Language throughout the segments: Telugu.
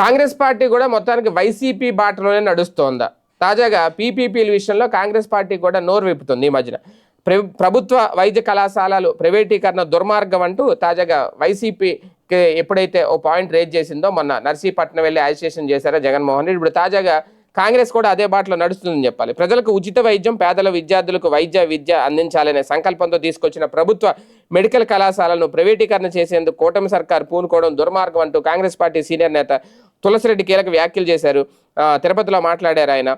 కాంగ్రెస్ పార్టీ కూడా మొత్తానికి వైసీపీ బాటలోనే నడుస్తోందా. తాజాగా పీపీపీల విషయంలో కాంగ్రెస్ పార్టీ కూడా నోరు విప్పుతుంది ఈ మధ్యన. ప్రభుత్వ వైద్య కళాశాలలు ప్రైవేటీకరణ దుర్మార్గం అంటూ తాజాగా వైసీపీకి ఎప్పుడైతే ఓ పాయింట్ రేజ్ చేసిందో మొన్న నర్సీపట్నం వెళ్ళి అజిటేషన్ చేశారో జగన్మోహన్ రెడ్డి. ఇప్పుడు తాజాగా కాంగ్రెస్ కూడా అదే బాటలో నడుస్తుందని చెప్పాలి. ప్రజలకు ఉచిత వైద్యం పేదల విద్యార్థులకు వైద్య విద్య అందించాలనే సంకల్పంతో తీసుకొచ్చిన ప్రభుత్వ మెడికల్ కళాశాలను ప్రైవేటీకరణ చేసేందుకు కూటమి సర్కార్ పూనుకోవడం దుర్మార్గం అంటూ కాంగ్రెస్ పార్టీ సీనియర్ నేత తులసిరెడ్డి కీలక వ్యాఖ్యలు చేశారు. తిరుపతిలో మాట్లాడారు ఆయన.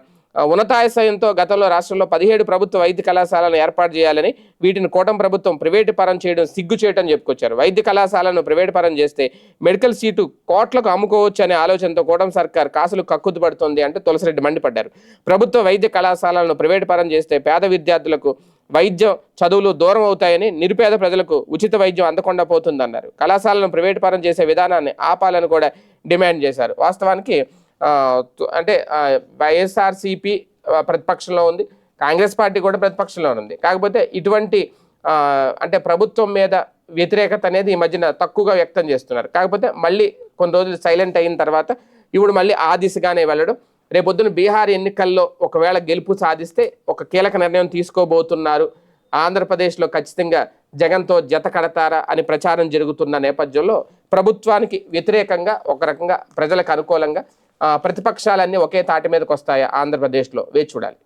ఉన్నతాశయంతో గతంలో రాష్ట్రంలో పదిహేడు ప్రభుత్వ వైద్య కళాశాలను ఏర్పాటు చేయాలని వీటిని కూటమి ప్రభుత్వం ప్రైవేటు పరం చేయడం సిగ్గు చేయటం చెప్పుకొచ్చారు. వైద్య కళాశాలను ప్రైవేటు పరం చేస్తే మెడికల్ సీటు కోట్లకు అమ్ముకోవచ్చు అనే ఆలోచనతో కూటమి సర్కార్ కాసులు కక్కుతు పడుతుంది అంటే తులసిరెడ్డి మండిపడ్డారు. ప్రభుత్వ వైద్య కళాశాలను ప్రైవేటు పరం చేస్తే పేద విద్యార్థులకు వైద్యం చదువులు దూరం అవుతాయని నిరుపేద ప్రజలకు ఉచిత వైద్యం అందకుండా పోతుందన్నారు. కళాశాలను ప్రైవేటు పరం చేసే విధానాన్ని ఆపాలని కూడా డిమాండ్ చేశారు. వాస్తవానికి అంటే వైఎస్ఆర్సిపి వైఎస్ఆర్సీపీ ప్రతిపక్షంలో ఉంది. కాంగ్రెస్ పార్టీ కూడా ప్రతిపక్షంలో ఉంది. కాకపోతే ఇటువంటి అంటే ప్రభుత్వం మీద వ్యతిరేకత అనేది ఈ మధ్యన తక్కువగా వ్యక్తం చేస్తున్నారు. కాకపోతే మళ్ళీ కొన్ని రోజులు సైలెంట్ అయిన తర్వాత ఇప్పుడు మళ్ళీ ఆ దిశగానే వెళ్ళడం. రేపొద్దున బీహార్ ఎన్నికల్లో ఒకవేళ గెలుపు సాధిస్తే ఒక కీలక నిర్ణయం తీసుకోబోతున్నారు. ఆంధ్రప్రదేశ్లో ఖచ్చితంగా జగన్తో జత కడతారా అని ప్రచారం జరుగుతున్న నేపథ్యంలో ప్రభుత్వానికి వ్యతిరేకంగా ఒక రకంగా ప్రజలకు అనుకూలంగా ప్రతిపక్షాలన్నీ ఒకే తాటి మీదకి వస్తాయా ఆంధ్రప్రదేశ్లో? వేచి చూడాలి.